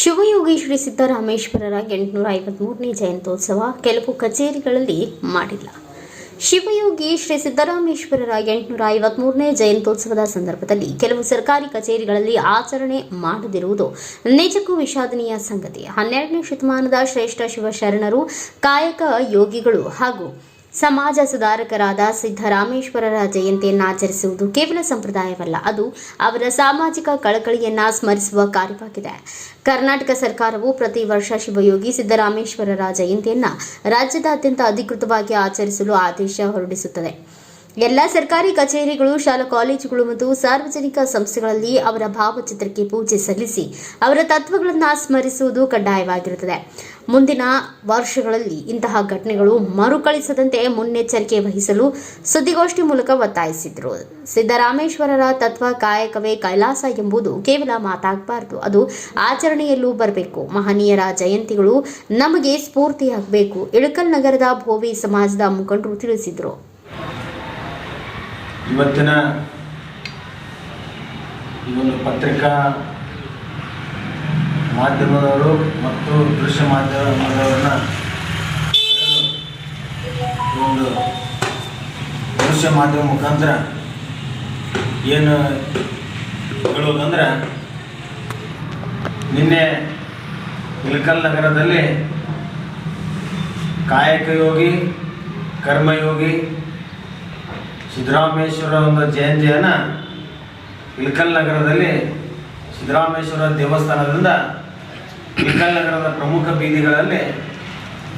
ಶಿವಯೋಗಿ ಶ್ರೀ ಸಿದ್ದರಾಮೇಶ್ವರರ ಎಂಟುನೂರ ಐವತ್ಮೂರನೇ ಜಯಂತ್ಯೋತ್ಸವ ಕೆಲವು ಕಚೇರಿಗಳಲ್ಲಿ ಮಾಡಿಲ್ಲ. ಶಿವಯೋಗಿ ಶ್ರೀ ಸಿದ್ದರಾಮೇಶ್ವರರ ಎಂಟುನೂರ ಐವತ್ಮೂರನೇ ಜಯಂತ್ಯೋತ್ಸವದ ಸಂದರ್ಭದಲ್ಲಿ ಕೆಲವು ಸರ್ಕಾರಿ ಕಚೇರಿಗಳಲ್ಲಿ ಆಚರಣೆ ಮಾಡದಿರುವುದು ನಿಜಕ್ಕೂ ವಿಷಾದನೀಯ ಸಂಗತಿ. ಹನ್ನೆರಡನೇ ಶತಮಾನದ ಶ್ರೇಷ್ಠ ಶಿವಶರಣರು ಕಾಯಕ ಯೋಗಿಗಳು ಹಾಗೂ ಸಮಾಜ ಸುಧಾರಕರಾದ ಸಿದ್ದರಾಮೇಶ್ವರರ ಜಯಂತಿಯನ್ನು ಆಚರಿಸುವುದು ಕೇವಲ ಸಂಪ್ರದಾಯವಲ್ಲ, ಅದು ಅವರ ಸಾಮಾಜಿಕ ಕಳಕಳಿಯನ್ನ ಸ್ಮರಿಸುವ ಕಾರ್ಯವಾಗಿದೆ. ಕರ್ನಾಟಕ ಸರ್ಕಾರವು ಪ್ರತಿ ವರ್ಷ ಶಿವಯೋಗಿ ಸಿದ್ದರಾಮೇಶ್ವರರ ಜಯಂತಿಯನ್ನ ರಾಜ್ಯದಾದ್ಯಂತ ಅಧಿಕೃತವಾಗಿ ಆಚರಿಸಲು ಆದೇಶ ಹೊರಡಿಸುತ್ತದೆ. ಎಲ್ಲ ಸರ್ಕಾರಿ ಕಚೇರಿಗಳು, ಶಾಲಾ ಕಾಲೇಜುಗಳು ಮತ್ತು ಸಾರ್ವಜನಿಕ ಸಂಸ್ಥೆಗಳಲ್ಲಿ ಅವರ ಭಾವಚಿತ್ರಕ್ಕೆ ಪೂಜೆ ಸಲ್ಲಿಸಿ ಅವರ ತತ್ವಗಳನ್ನು ಸ್ಮರಿಸುವುದು ಕಡ್ಡಾಯವಾಗಿರುತ್ತದೆ. ಮುಂದಿನ ವರ್ಷಗಳಲ್ಲಿ ಇಂತಹ ಘಟನೆಗಳು ಮರುಕಳಿಸದಂತೆ ಮುನ್ನೆಚ್ಚರಿಕೆ ವಹಿಸಲು ಸುದ್ದಿಗೋಷ್ಠಿ ಮೂಲಕ ಒತ್ತಾಯಿಸಿದರು. ಸಿದ್ದರಾಮೇಶ್ವರರ ತತ್ವ ಕಾಯಕವೇ ಕೈಲಾಸ ಎಂಬುದು ಕೇವಲ ಮಾತಾಗಬಾರದು, ಅದು ಆಚರಣೆಯಲ್ಲೂ ಬರಬೇಕು. ಮಹನೀಯರ ಜಯಂತಿಗಳು ನಮಗೆ ಸ್ಫೂರ್ತಿಯಾಗಬೇಕು, ಇಳಕಲ್ ನಗರದ ಭೋವಿ ಸಮಾಜದ ಮುಖಂಡರು ತಿಳಿಸಿದರು. ಇವತ್ತಿನ ಈ ಒಂದು ಪತ್ರಿಕಾ ಮಾಧ್ಯಮದವರು ಮತ್ತು ದೃಶ್ಯ ಮಾಧ್ಯಮದವರನ್ನ ಒಂದು ದೃಶ್ಯ ಮಾಧ್ಯಮ ಮುಖಾಂತರ ಏನು ಹೇಳುವುದಂದ್ರೆ ನಿನ್ನೆ ಇಲ್ಕಲ್ ನಗರದಲ್ಲಿ ಕಾಯಕಯೋಗಿ, ಕರ್ಮಯೋಗಿ ಸಿದ್ದರಾಮೇಶ್ವರ ಒಂದು ಜಯಂತಿಯನ್ನು ಇಳಕಲ್ ನಗರದಲ್ಲಿ ಸಿದ್ದರಾಮೇಶ್ವರ ದೇವಸ್ಥಾನದಿಂದ ಇಳಕಲ್ ನಗರದ ಪ್ರಮುಖ ಬೀದಿಗಳಲ್ಲಿ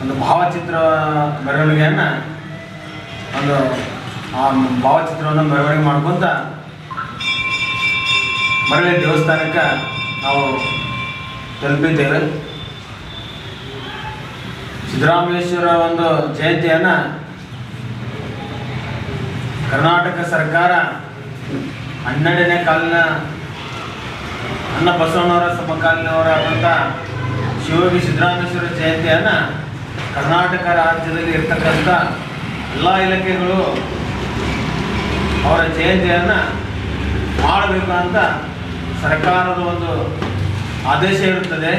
ಒಂದು ಭಾವಚಿತ್ರ ಮೆರವಣಿಗೆಯನ್ನು, ಒಂದು, ಆ ಭಾವಚಿತ್ರವನ್ನು ಮೆರವಣಿಗೆ ಮಾಡ್ಕೊತ ಮರಳಿ ದೇವಸ್ಥಾನಕ್ಕೆ ನಾವು ತಲುಪಿದ್ದೇವೆ. ಸಿದ್ದರಾಮೇಶ್ವರ ಒಂದು ಜಯಂತಿಯನ್ನು ಕರ್ನಾಟಕ ಸರ್ಕಾರ ಹನ್ನೆರಡನೇ ಕಾಲಿನ ಅನ್ನ ಬಸವಣ್ಣವರ ಸಮಕಾಲೀನವರಾದಂಥ ಶಿವಯೋಗಿ ಸಿದ್ದರಾಮೇಶ್ವರ ಜಯಂತಿಯನ್ನು ಕರ್ನಾಟಕ ರಾಜ್ಯದಲ್ಲಿ ಇರ್ತಕ್ಕಂಥ ಎಲ್ಲ ಇಲಾಖೆಗಳು ಅವರ ಜಯಂತಿಯನ್ನು ಮಾಡಬೇಕು ಅಂತ ಸರ್ಕಾರದ ಒಂದು ಆದೇಶ ಇರುತ್ತದೆ.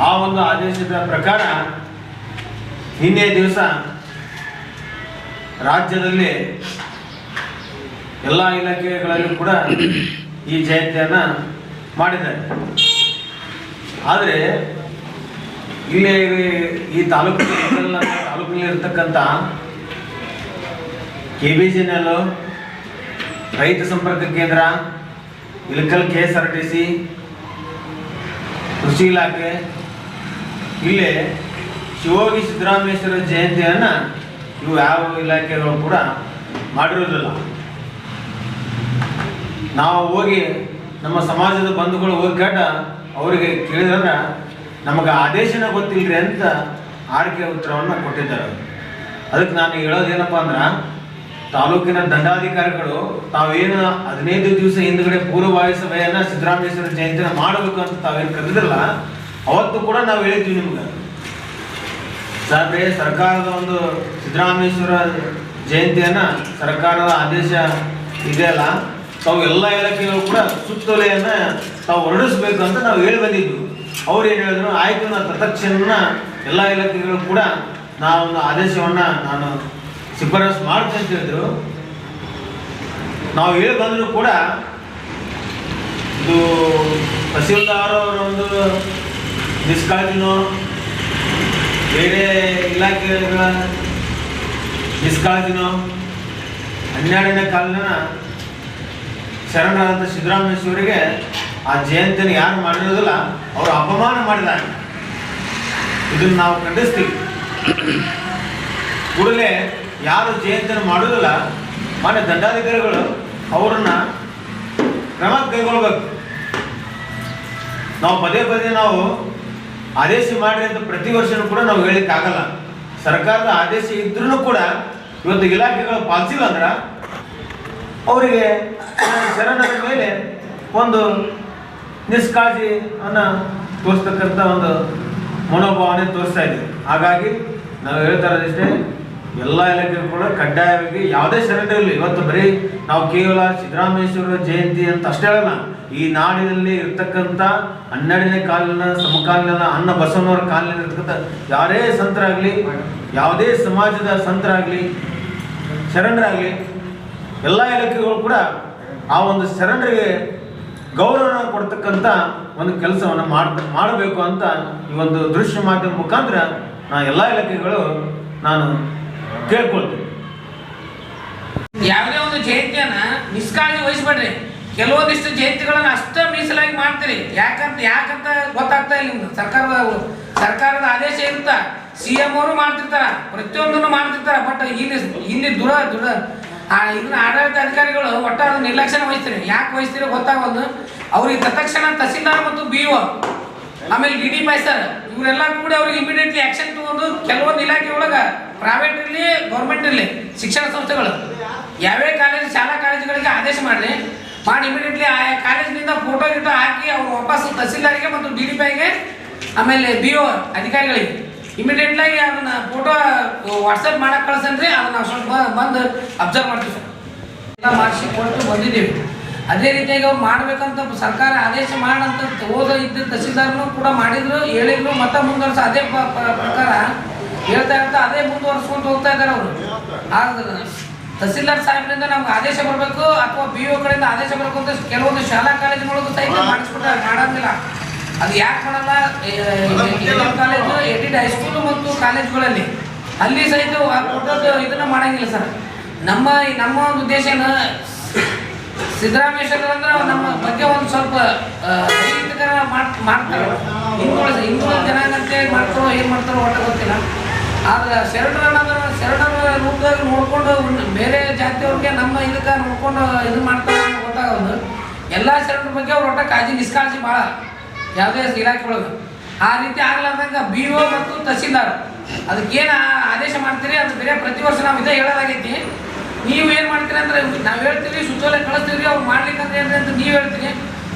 ಆ ಒಂದು ಆದೇಶದ ಪ್ರಕಾರ ನಿನ್ನೆ ದಿವಸ ರಾಜ್ಯದಲ್ಲಿ ಎಲ್ಲ ಇಲಾಖೆಗಳಲ್ಲೂ ಕೂಡ ಈ ಜಯಂತಿಯನ್ನು ಮಾಡಿದ್ದಾರೆ. ಆದರೆ ಇಲ್ಲಿ ಈ ತಾಲೂಕು ತಾಲೂಕಿನಲ್ಲಿ ಇರ್ತಕ್ಕಂಥ ಕೆ ಬಿ ಜಿ ನೆಲ್ಲು ರೈತ ಸಂಪರ್ಕ ಕೇಂದ್ರ Ilkal K S R T C ಕೃಷಿ ಇಲಾಖೆ, ಇಲ್ಲಿ ಶಿವೋಗಿ ಸಿದ್ದರಾಮೇಶ್ವರ ಜಯಂತಿಯನ್ನು ಇವು ಯಾವ ಇಲಾಖೆಯವರು ಕೂಡ ಮಾಡಿರೋದಿಲ್ಲ. ನಾವು ಹೋಗಿ ನಮ್ಮ ಸಮಾಜದ ಬಂಧುಗಳು ಹೋಗಿ ಕೇಟ ಅವರಿಗೆ ಕೇಳಿದ್ರೆ ನಮಗೆ ಆದೇಶನ ಗೊತ್ತಿಲ್ಲರಿ ಅಂತ ಆರ್ಕೆ ಉತ್ತರವನ್ನು ಕೊಟ್ಟಿದ್ದಾರೆ. ಅದಕ್ಕೆ ನಾನು ಹೇಳೋದೇನಪ್ಪ ಅಂದ್ರೆ, ತಾಲೂಕಿನ ದಂಡಾಧಿಕಾರಿಗಳು ತಾವೇನು ಹದಿನೈದು ದಿವಸ ಹಿಂದ್ಗಡೆ ಪೂರ್ವಭಾವಿ ಸಭೆಯನ್ನು ಸಿದ್ದರಾಮೇಶ್ವರ ಜಯಂತಿನ ಮಾಡಬೇಕು ಅಂತ ತಾವೇನು ಕರೆದಿರಲ್ಲ ಅವತ್ತು ಕೂಡ ನಾವು ಹೇಳಿದ್ವಿ ನಿಮ್ಗೆ. ಸರ್ಕಾರದ ಒಂದು ಸಿದ್ದರಾಮೇಶ್ವರ ಜಯಂತಿಯನ್ನು ಸರ್ಕಾರದ ಆದೇಶ ಇದೆಯಲ್ಲ ತಾವು ಎಲ್ಲ ಇಲಾಖೆಗಳು ಕೂಡ ಸುತ್ತೋಲೆಯನ್ನು ತಾವು ಹೊರಡಿಸ್ಬೇಕು ಅಂತ ನಾವು ಹೇಳಿ ಬಂದಿದ್ದು. ಅವ್ರು ಏನು ಹೇಳಿದ್ರು? ಆಯ್ತು ನಾ ತತ್ಕ್ಷಣ ಎಲ್ಲ ಇಲಾಖೆಗಳು ಕೂಡ ನಾವೊಂದು ಆದೇಶವನ್ನು ನಾನು ಶಿಫಾರಸು ಮಾಡ್ತೀನಿ ಅಂತ ಹೇಳಿದ್ರು. ನಾವು ಹೇಳಿ ಬಂದರೂ ಕೂಡ ಇದು ತಹಸೀಲ್ದಾರ್ ಅವರ ಒಂದು ನಿಷ್ಕಾಳಜಿನೋ ಬೇರೆ ಇಲಾಖೆಗಳ ನಿಷ್ಕಾಳಜಿನೋ ಹನ್ನೆರಡನೇ ಕಾಲಿನ ಶರಣರಾದಂಥ ಸಿದ್ದರಾಮೇಶ್ವರಿಗೆ ಆ ಜಯಂತಿನ ಯಾರು ಮಾಡಿರೋದಿಲ್ಲ, ಅವರು ಅಪಮಾನ ಮಾಡಿದ್ದಾರೆ. ಇದನ್ನು ನಾವು ಖಂಡಿಸ್ತೀವಿ. ಕೂಡಲೇ ಯಾರು ಜಯಂತಿಯನ್ನು ಮಾಡೋದಿಲ್ಲ, ಮಾನ್ಯ ದಂಡಾಧಿಕಾರಿಗಳು ಅವರನ್ನ ಕ್ರಮ ಕೈಗೊಳ್ಬೇಕು. ನಾವು ಪದೇ ಪದೇ ನಾವು ಆದೇಶ ಮಾಡಿರಿ ಅಂತ ಪ್ರತಿ ವರ್ಷನೂ ಕೂಡ ನಾವು ಹೇಳಲಿಕ್ಕಾಗಲ್ಲ. ಸರ್ಕಾರದ ಆದೇಶ ಇದ್ರೂ ಕೂಡ ಇವತ್ತು ಇಲಾಖೆಗಳು ಪಾಲಿಸಿಲ್ಲ ಅಂದ್ರೆ ಅವರಿಗೆ ಶರಣರ ಮೇಲೆ ಒಂದು ನಿಷ್ಕಾಳಜಿ ಅನ್ನ ತೋರಿಸ್ತಕ್ಕಂಥ ಒಂದು ಮನೋಭಾವನೆ ತೋರಿಸ್ತಾ ಇದೆ. ಹಾಗಾಗಿ ನಾವು ಹೇಳ್ತಾ ಇರೋದಿಷ್ಟೇ ಎಲ್ಲ ಇಲಾಖೆಗಳು ಕೂಡ ಕಡ್ಡಾಯವಾಗಿ ಯಾವುದೇ ಶರಣರು ಇರಲಿ ಇವತ್ತು ಬರೀ ನಾವು ಕೇವಲ ಸಿದ್ದರಾಮೇಶ್ವರ ಜಯಂತಿ ಅಂತ ಅಷ್ಟೇ ಅಲ್ಲ, ಈ ನಾಡಿನಲ್ಲಿ ಇರ್ತಕ್ಕಂಥ ಹನ್ನೆರಡನೇ ಕಾಲಿನ ಸಮಕಾಲೀನ ಅನ್ನ ಬಸವನವರ ಕಾಲಿನಲ್ಲಿ ಇರ್ತಕ್ಕಂಥ ಯಾರೇ ಸಂತರಾಗಲಿ, ಯಾವುದೇ ಸಮಾಜದ ಸಂತರಾಗಲಿ ಶರಣರಾಗಲಿ ಎಲ್ಲ ಇಲಾಖೆಗಳು ಕೂಡ ಆ ಒಂದು ಶರಣರಿಗೆ ಗೌರವನ ಕೊಡ್ತಕ್ಕಂಥ ಒಂದು ಕೆಲಸವನ್ನು ಮಾಡ್ ಮಾಡಬೇಕು ಅಂತ ಈ ಒಂದು ದೃಶ್ಯ ಮಾಧ್ಯಮ ಮುಖಾಂತರ ನಾ ಎಲ್ಲ ಇಲಾಖೆಗಳು ನಾನು ಕೇಳ್ಕೊಳ್ತೀನಿ. ಯಾವುದೇ ಒಂದು ಜಯಂತಿಯನ್ನು ನಿಷ್ಕಾಳಜಿ ವಹಿಸ್ಬೇಡ್ರಿ. ಕೆಲವೊಂದಿಷ್ಟು ಜಯಂತಿಗಳನ್ನು ಅಷ್ಟೇ ಮೀಸಲಾಗಿ ಮಾಡ್ತೀರಿ. ಯಾಕಂತ ಯಾಕಂತ ಗೊತ್ತಾಗ್ತಾ ಇಲ್ಲ ನಿಮ್ಗೆ. ಸರ್ಕಾರದ ಸರ್ಕಾರದ ಆದೇಶ ಇರುತ್ತ. ಸಿ ಎಂ ಅವರು ಮಾಡ್ತಿರ್ತಾರ. ಪ್ರತಿಯೊಂದನ್ನು ಮಾಡ್ತಿರ್ತಾರ. ಬಟ್ ಇಲ್ಲಿ ಇಲ್ಲಿ ದುರ ದುರ ಆ ಇದನ್ನ ಆಡಳಿತ ಅಧಿಕಾರಿಗಳು ಒಟ್ಟ ಅದನ್ನ ನಿರ್ಲಕ್ಷ್ಯ ವಹಿಸ್ತೀರಿ. ಯಾಕೆ ವಹಿಸ್ತೀರಿ ಗೊತ್ತಾಗೋದು ಅವ್ರಿಗೆ ತತ್ಕ್ಷಣ ತಹಸೀಲ್ದಾರ್ ಮತ್ತು ಬಿ ಒ ಆಮೇಲೆ ಡಿ ಡಿ ಪೈ ಸರ್ ಇವರೆಲ್ಲ ಕೂಡ ಅವ್ರಿಗೆ ಇಮಿಡಿಯೇಟ್ಲಿ ಆಕ್ಷನ್ ತಗೊಂಡು ಕೆಲವೊಂದು ಇಲಾಖೆ ಒಳಗ ಪ್ರೈವೇಟ್ ಇರಲಿ ಗೌರ್ಮೆಂಟ್ ಇರಲಿ, ಶಿಕ್ಷಣ ಸಂಸ್ಥೆಗಳು, ಯಾವ್ಯಾವ ಕಾಲೇಜು ಶಾಲಾ ಕಾಲೇಜುಗಳಿಗೆ ಆದೇಶ ಮಾಡ್ರಿ ಮಾಡಿ ಇಮಿಡಿಯೇಟ್ಲಿ ಆ ಕಾಲೇಜಿನಿಂದ ಫೋಟೋ ಗಿಟೋ ಹಾಕಿ ಅವ್ರು ವಾಪಸ್ ತಹಸೀಲ್ದಾರಿಗೆ ಮತ್ತು ಡಿ ಡಿ ಪೈಗೆ ಆಮೇಲೆ ಬಿ ಓ ಅಧಿಕಾರಿಗಳಿಗೆ. ಇಮಿಡಿಯೇಟ್ಲಿ ಆಗಿ ಅದನ್ನ ಫೋಟೋ ವಾಟ್ಸಪ್ ಮಾಡಕ್ ಕಳ್ಸನ್ರಿ ಅದನ್ನ ಸ್ವಲ್ಪ ಬಂದು ಅಬ್ಸರ್ವ್ ಮಾಡ್ತೀವಿ ಸರ್. ಎಲ್ಲ ಮಾಡಿಸಿ ಕೊಟ್ಟು ಬಂದಿದ್ದೀವಿ. ಅದೇ ರೀತಿಯಾಗಿ ಅವ್ರು ಮಾಡ್ಬೇಕಂತ ಸರ್ಕಾರ ಆದೇಶ ಮಾಡಂತ ಹೋದ ಇದ್ದ ತಹಸೀಲ್ದಾರ್ನು ಕೂಡ ಮಾಡಿದ್ರು, ಹೇಳಿದ್ರು ಮತ್ತೆ ಮುಂದುವರ್ಸ ಅದೇ ಪ್ರಕಾರ ಹೇಳ್ತಾ ಇರ್ತಾ ಅದೇ ಮುಂದುವರ್ಸ್ಕೊಂಡು ಹೋಗ್ತಾ ಇದ್ದಾರೆ ಅವರು. ಆದ್ರೆ ತಹಸೀಲ್ದಾರ್ ಸಾಹೇಬ್ರಿಂದ ನಮ್ಗೆ ಆದೇಶ ಬರಬೇಕು ಅಥವಾ ಬಿ ಒ ಕಡೆಯಿಂದ ಆದೇಶ ಬರಬೇಕು ಅಂತ ಕೆಲವೊಂದು ಶಾಲಾ ಕಾಲೇಜುಗಳಿಗೂ ಸಹಿತ ಮಾಡಿಸ್ಬಿಡ್ತಾರೆ ಮಾಡೋದಿಲ್ಲ ಅದು ಯಾಕೆ ಮಾಡಲ್ಲ? ಕಾಲೇಜು ಎಡಿಟ್ ಹೈಸ್ಕೂಲು ಮತ್ತು ಕಾಲೇಜುಗಳಲ್ಲಿ. ಅಲ್ಲಿ ಸಹಿತ ಇದನ್ನ ಮಾಡಂಗಿಲ್ಲ ಸರ್. ನಮ್ಮ ನಮ್ಮ ಒಂದು ಉದ್ದೇಶ ಏನು? ಸಿದ್ದರಾಮೇಶ್ವರ ಅಂದ್ರೆ ನಮ್ಮ ಬಗ್ಗೆ ಒಂದು ಸ್ವಲ್ಪ ಮಾಡ್ತಾರೆ. ಹಿಂದುಳ ಹಿಂದುಳ ಜನಾಂಗ ಅಂತೇಳಿ ಮಾಡ್ತಾರೋ ಏನು ಮಾಡ್ತಾರೋ ಒಟ್ಟು ಗೊತ್ತಿಲ್ಲ. ಆದ್ರೆ ಶರಣರನ್ನ ಶರಣರ ರೂಪದಾಗ ನೋಡ್ಕೊಂಡು ಬೇರೆ ಜಾತಿಯವ್ರಿಗೆ ನಮ್ಮ ಇದಕ್ಕೆ ನೋಡ್ಕೊಂಡು ಇದು ಮಾಡ್ತಾರೆ ಗೊತ್ತಾಗೋದು. ಎಲ್ಲ ಶರಣರ ಬಗ್ಗೆ ಅವ್ರು ಒಟ್ಟ ಕಾಳಜಿ ನಿಷ್ಕಾಳಜಿ ಭಾಳ ಯಾವುದೇ ಇಲಾಖೆ ಒಳಗೆ. ಆ ರೀತಿ ಆಗ್ಲಾರ್ದಂಗೆ ಬಿ ಒ ಮತ್ತು ತಹಸೀಲ್ದಾರ್. ಅದಕ್ಕೇನು ಆದೇಶ ಮಾಡ್ತೀರಿ? ಅದು ಬೇರೆ ಪ್ರತಿ ವರ್ಷ ನಾವು ಇದೇ ಹೇಳೋದಾಗೈತಿ. ನೀವು ಏನು ಮಾಡ್ತೀರಿ ಅಂದ್ರೆ, ನಾವು ಹೇಳ್ತೀವಿ, ಸುತ್ತೋಲೆ ಕಳಿಸ್ತೀವಿ, ಅವ್ರು ಮಾಡ್ಲಿಕ್ಕೆ ಅಂದ್ರೆ ಅಂತ ನೀವು ಹೇಳ್ತೀರಿ.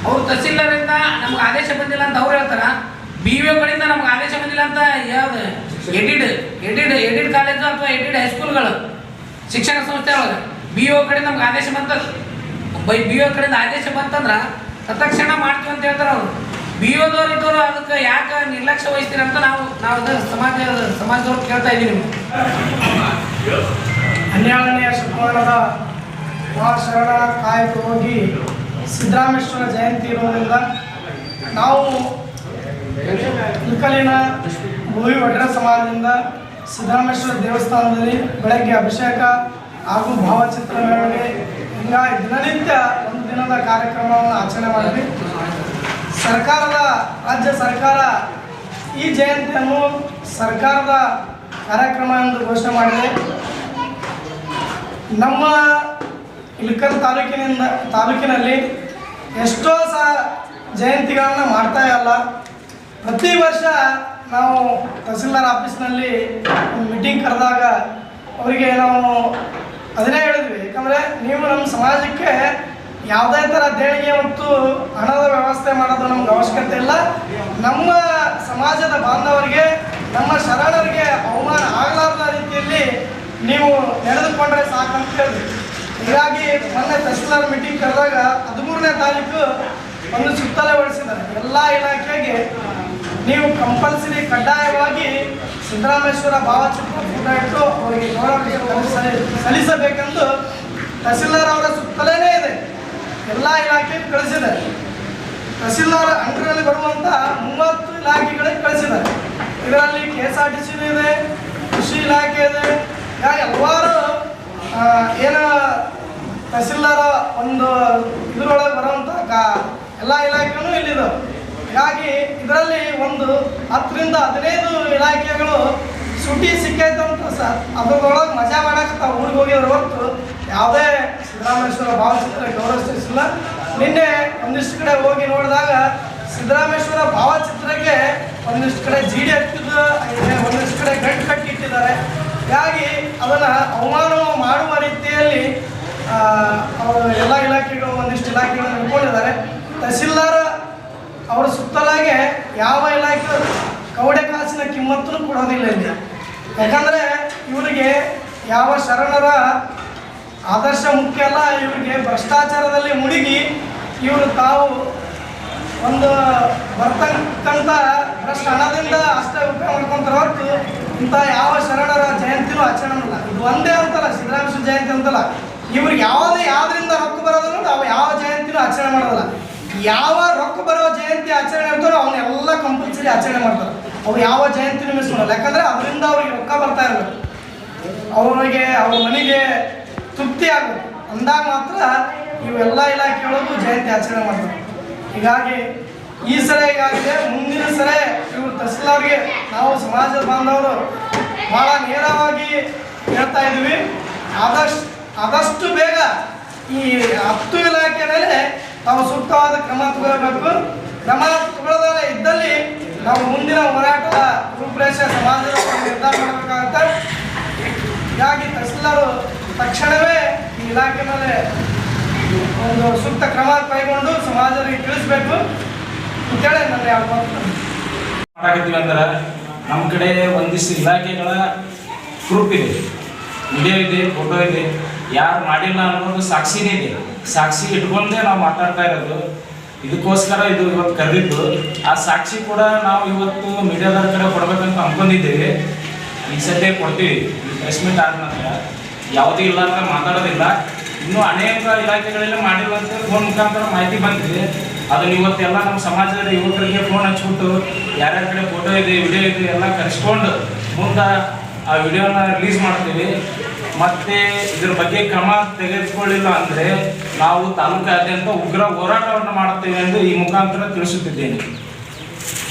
ಅವ್ರು ತಹಸೀಲ್ದಾರಿಂದ ನಮ್ಗೆ ಆದೇಶ ಬಂದಿಲ್ಲ ಅಂತ ಅವ್ರು ಹೇಳ್ತಾರ. ಬಿ ವಿ ಕಡೆಯಿಂದ ನಮ್ಗೆ ಆದೇಶ ಬಂದಿಲ್ಲ ಅಂತ ಯಾವ್ದು? ಎಡಿಡ್ ಎಡಿಡ್ ಎಡಿಡ್ ಕಾಲೇಜು ಅಥವಾ ಎಡಿಡ್ ಹೈಸ್ಕೂಲ್ಗಳು ಶಿಕ್ಷಣ ಸಂಸ್ಥೆ ಒಳಗೆ. ಬಿ ಒ ಕಡೆ ನಮ್ಗೆ ಆದೇಶ ಬಂತ ಬೈ ಬಿ ಒ ಕಡೆಯಿಂದ ಆದೇಶ ಬಂತಂದ್ರೆ ತತ್ಕ್ಷಣ ಮಾಡ್ತೀವಿ ಅಂತ ಹೇಳ್ತಾರೆ ಅವರು. ಬಿ ಒದವ್ರು ಇದ್ದವರು ಅದಕ್ಕೆ ಯಾಕೆ ನಿರ್ಲಕ್ಷ್ಯ ವಹಿಸ್ತೀರ ಅಂತ ನಾವು ನಾವು ಸಮಾಜ, ಸಮಾಜದವ್ರು ಕೇಳ್ತಾ ಇದ್ದೀವಿ ಹನ್ನೆರಡನೆಯ ಶತಮಾನದ ಮಹಾಶರಣ ಕಾಯಕ ಹೋಗಿ ಸಿದ್ದರಾಮೇಶ್ವರ ಜಯಂತಿ ಇರೋದ್ರಿಂದ ನಾವು ಇಲ್ಕಲಿನ ಭೂಮಿ ಒಡ್ರ ಸಮಾಜದಿಂದ ಸಿದ್ದರಾಮೇಶ್ವರ ದೇವಸ್ಥಾನದಲ್ಲಿ ಬೆಳಗ್ಗೆ ಅಭಿಷೇಕ ಹಾಗೂ ಭಾವಚಿತ್ರ ಮೆರವಣಿಗೆ ಹಿಂಗಾಗಿ ದಿನನಿತ್ಯ ಒಂದು ದಿನದ ಕಾರ್ಯಕ್ರಮವನ್ನು ಆಚರಣೆ ಮಾಡಿದ್ವಿ. ಸರ್ಕಾರದ, ರಾಜ್ಯ ಸರ್ಕಾರ ಈ ಜಯಂತಿಯನ್ನು ಸರ್ಕಾರದ ಕಾರ್ಯಕ್ರಮ ಎಂದು ಘೋಷಣೆ ಮಾಡಿದೆ. ನಮ್ಮ ಇಳಕಲ್ ತಾಲೂಕಿನಿಂದ, ತಾಲೂಕಿನಲ್ಲಿ ಎಷ್ಟೋ ಸಹ ಜಯಂತಿಗಳನ್ನು ಮಾಡ್ತಾ ಇಲ್ಲ. ಪ್ರತಿ ವರ್ಷ ನಾವು ತಹಸೀಲ್ದಾರ್ ಆಫೀಸ್ನಲ್ಲಿ ಮೀಟಿಂಗ್ ಕರೆದಾಗ ಅವರಿಗೆ ನಾವು ಅದನ್ನೇ ಹೇಳಿದ್ವಿ. ಯಾಕಂದರೆ ನೀವು ನಮ್ಮ ಸಮಾಜಕ್ಕೆ ಯಾವುದೇ ಥರ ದೇಣಿಗೆ ಮತ್ತು ಹಣದ ವ್ಯವಸ್ಥೆ ಮಾಡೋದು ನಮ್ಗೆ ಅವಶ್ಯಕತೆ ಇಲ್ಲ. ನಮ್ಮ ಸಮಾಜದ ಬಾಂಧವರಿಗೆ, ನಮ್ಮ ಶರಣರಿಗೆ ಅವಮಾನ ಆಗಲಾರದ ರೀತಿಯಲ್ಲಿ ನೀವು ನಡೆದುಕೊಂಡ್ರೆ ಸಾಕಂತ ಹೇಳಿದ್ವಿ. ಹೀಗಾಗಿ ಮೊನ್ನೆ ತಹಸೀಲ್ದಾರ್ ಮೀಟಿಂಗ್ ಕರೆದಾಗ ಹದಿಮೂರನೇ ತಾರೀಕು ಒಂದು ಸುತ್ತಲೇ ಹೊಡಿಸಿದ್ದಾರೆ ಎಲ್ಲ ಇಲಾಖೆಗೆ ನೀವು ಕಂಪಲ್ಸರಿ ಕಡ್ಡಾಯವಾಗಿ ಸಿದ್ದರಾಮೇಶ್ವರ ಭಾವಚಿತ್ರ ಫೋಟೋ ಇಟ್ಟು ಅವರಿಗೆ ಗೌರವ ಸಲ್ಲಿ- ಸಲ್ಲಿಸಬೇಕೆಂದು ತಹಸೀಲ್ದಾರ್ ಅವರ ಸುತ್ತಲೇ ಇದೆ. ಎಲ್ಲ ಇಲಾಖೆ ಕಳಿಸಿದ್ದಾರೆ ತಹಸೀಲ್ದಾರ್ ಅಂಡರಲ್ಲಿ ಬರುವಂಥ ಮೂವತ್ತು ಇಲಾಖೆಗಳಿಗೆ ಕಳಿಸಿದ್ದಾರೆ ಇದರಲ್ಲಿ K S R T C ಇದೆ, ಕೃಷಿ ಇಲಾಖೆ ಇದೆ. ಹೀಗಾಗಿ ಹಲವಾರು ಏನು ತಹಸೀಲ್ದಾರ ಒಂದು ಇದರೊಳಗೆ ಬರುವಂಥ ಕಾ ಎಲ್ಲ ಇಲ್ಲಿದ್ದಾವೆ ಹೀಗಾಗಿ ಇದರಲ್ಲಿ ಒಂದು ಹತ್ತರಿಂದ ಹದಿನೈದು ಇಲಾಖೆಗಳು ಸುಟಿ ಸಿಕ್ಕೈತಂತ ಸರ್. ಅದ್ರೊಳಗೆ ಮಜಾ ಮಾಡಕ್ಕೆ ಊರಿಗೆ ಹೋಗಿದ್ರೆ ಹೊರತು ಯಾವುದೇ ಸಿದ್ದರಾಮೇಶ್ವರ ಭಾವಚಿತ್ರ ಗೌರವಿಸಿಲ್ಲ ನಿನ್ನೆ ಒಂದಿಷ್ಟು ಕಡೆ ಹೋಗಿ ನೋಡಿದಾಗ ಸಿದ್ದರಾಮೇಶ್ವರ ಭಾವಚಿತ್ರಕ್ಕೆ ಒಂದಿಷ್ಟು ಕಡೆ ಜೀಡಿ ಹತ್ತಿದ್ದು ಒಂದಿಷ್ಟು ಕಡೆ ಗಂಟು ಕಟ್ಟಿಟ್ಟಿದ್ದಾರೆ. ಹೀಗಾಗಿ ಅದನ್ನು ಅವಮಾನ ಮಾಡುವ ರೀತಿಯಲ್ಲಿ ಅವರು ಎಲ್ಲ ಇಲಾಖೆಗಳು, ಒಂದಿಷ್ಟು ಇಲಾಖೆಗಳನ್ನು ಇಟ್ಕೊಂಡಿದ್ದಾರೆ ತಹಸೀಲ್ದಾರ್ ಅವರ ಸುತ್ತಲಾಗೆ ಯಾವ ಇಲಾಖೆ ಕವಡೆ ಕಾಸಿನ ಕಿಮ್ಮತ್ತನ್ನು ಕೊಡೋದಿಲ್ಲ ಇಲ್ಲಿ. ಯಾಕಂದರೆ ಇವರಿಗೆ ಯಾವ ಶರಣರ ಆದರ್ಶ ಮುಖ್ಯ ಅಲ್ಲ, ಇವರಿಗೆ ಭ್ರಷ್ಟಾಚಾರದಲ್ಲಿ ಮುಳುಗಿ ಇವರು ತಾವು ಒಂದು ಬರ್ತಕ್ಕಂಥ ಭ್ರಷ್ಟ ಹಣದಿಂದ ಅಷ್ಟೇ ಉಪಯೋಗ ಮಾಡ್ಕೊಂತಾರೆ ಹೊರತು ಇಂಥ ಯಾವ ಶರಣರ ಜಯಂತಿನೂ ಆಚರಣೆ ಇಲ್ಲ ಇದು ಒಂದೇ ಅಂತಲ್ಲ ಸಿದ್ದರಾಮೇಶ್ವರ ಜಯಂತಿ ಅಂತಲ್ಲ. ಇವ್ರಿಗೆ ಯಾವುದೇ ಯಾವ್ದರಿಂದ ಹಕ್ಕು ಬರೋದನ್ನು ನಾವು ಯಾವ ಜಯಂತಿನೂ ಆಚರಣೆ ಮಾಡೋದಿಲ್ಲ. ಯಾವ ರೊಕ್ಕ ಬರೋ ಜಯಂತಿ ಆಚರಣೆ ಇರ್ತಾರೋ ಅವನ್ನೆಲ್ಲ ಕಂಪಲ್ಸರಿ ಆಚರಣೆ ಮಾಡ್ತಾರೆ. ಅವ್ರು ಯಾವ ಜಯಂತಿನೂ ಮಿಸ್ ಮಾಡಲ್ಲ. ಯಾಕಂದ್ರೆ ಅದರಿಂದ ಅವ್ರಿಗೆ ರೊಕ್ಕ ಬರ್ತಾ ಇರಬೇಕು. ಅವರಿಗೆ, ಅವ್ರ ಮನೆಗೆ ತೃಪ್ತಿ ಆಗಬೇಕು ಅಂದಾಗ ಮಾತ್ರ ಇವೆಲ್ಲ ಇಲಾಖೆಗಳಿಗೂ ಜಯಂತಿ ಆಚರಣೆ ಮಾಡ್ತಾರೆ. ಹೀಗಾಗಿ ಈ ಸಲ ಈಗಾಗಿದೆ ಮುಂದಿನ ಸಲ ಇವರು ತಹಸೀಲ್ದಾರ್ಗೆ ನಾವು ಸಮಾಜದ ಬಾಂಧವರು ಭಾಳ ನೇರವಾಗಿ ಹೇಳ್ತಾ ಇದ್ದೀವಿ. ಆದಷ್ಟು ಆದಷ್ಟು ಬೇಗ ಈ ನಾವು ಸೂಕ್ತವಾದ ಕ್ರಮ ತಗೊಳ್ಬೇಕು. ಕ್ರಮ ತಗೊಳ್ಳದೇ ಇದ್ದಲ್ಲಿ ನಾವು ಮುಂದಿನ ಹೋರಾಟದ ರೂಪರೇಷೆ ಸಮಾಜದ ನಿರ್ಧಾರ ಮಾಡಬೇಕಾಗತ್ತೆ. ಹೀಗಾಗಿ ತಹಸೀಲ್ದಾರು ತಕ್ಷಣವೇ ಈ ಇಲಾಖೆ ಮೇಲೆ ಒಂದು ಸೂಕ್ತ ಕ್ರಮ ಕೈಗೊಂಡು ಸಮಾಜರಿಗೆ ತಿಳಿಸ್ಬೇಕು. ಅಂತೇಳಿ ನನ್ನ ಯಾವ ಅಂದ್ರೆ ನಮ್ಮ ಕಡೆ ಒಂದಿಷ್ಟು ಇಲಾಖೆಗಳ ಪ್ರೂಫ್ ಇದೆ. ವಿಡಿಯೋ ಇದೆ ಫೋಟೋ ಇದೆ. ಯಾರು ಮಾಡಿಲ್ಲ ಅನ್ನೋದು ಸಾಕ್ಷಿನೇ ಇದೆ ಸಾಕ್ಷಿ ಇಟ್ಕೊಂಡೇ ನಾವು ಮಾತಾಡ್ತಾ ಇರೋದು. ಇದಕ್ಕೋಸ್ಕರ ಇದು ಇವತ್ತು ಕರೆದಿದ್ದು. ಆ ಸಾಕ್ಷಿ ಕೂಡ ನಾವು ಇವತ್ತು ಮೀಡಿಯಾದವ್ರ ಕಡೆ ಕೊಡ್ಬೇಕಂತ ಅಂದ್ಕೊಂಡಿದ್ದೀವಿ ಈ ಸದ್ಯ ಕೊಡ್ತೀವಿ. ಪ್ರೆಸ್ ಮೀಟ್ ಆದ ನಂತರ ಯಾವುದೂ ಇಲ್ಲ ಅಂತ ಮಾತಾಡೋದಿಲ್ಲ. ಇನ್ನೂ ಅನೇಕ ಇಲಾಖೆಗಳಲ್ಲಿ ಮಾಡಿರುವಂತ ಫೋನ್ ಮುಖಾಂತರ ಮಾಹಿತಿ ಬಂದಿದೆ. ಅದನ್ನ ಇವತ್ತೆಲ್ಲ ನಮ್ಮ ಸಮಾಜದ ಯುವಕರಿಗೆ ಫೋನ್ ಹಚ್ಬಿಟ್ಟು ಯಾರ್ಯಾರ ಕಡೆ ಫೋಟೋ ಇದೆ ವಿಡಿಯೋ ಇದೆ ಎಲ್ಲ ಕರೆಸ್ಕೊಂಡು ಮುಂದೆ ಆ ವಿಡಿಯೋನ ರಿಲೀಸ್ ಮಾಡ್ತೀವಿ. ಮತ್ತೆ ಇದ್ರ ಬಗ್ಗೆ ಕ್ರಮ ತೆಗೆದುಕೊಳ್ಳಿಲ್ಲ ಅಂದ್ರೆ ನಾವು ತಾಲೂಕಾದ್ಯಂತ ಉಗ್ರ ಹೋರಾಟವನ್ನು ಮಾಡುತ್ತೇವೆ ಎಂದು ಈ ಮುಖಾಂತರ ತಿಳಿಸುತ್ತಿದ್ದೇನೆ.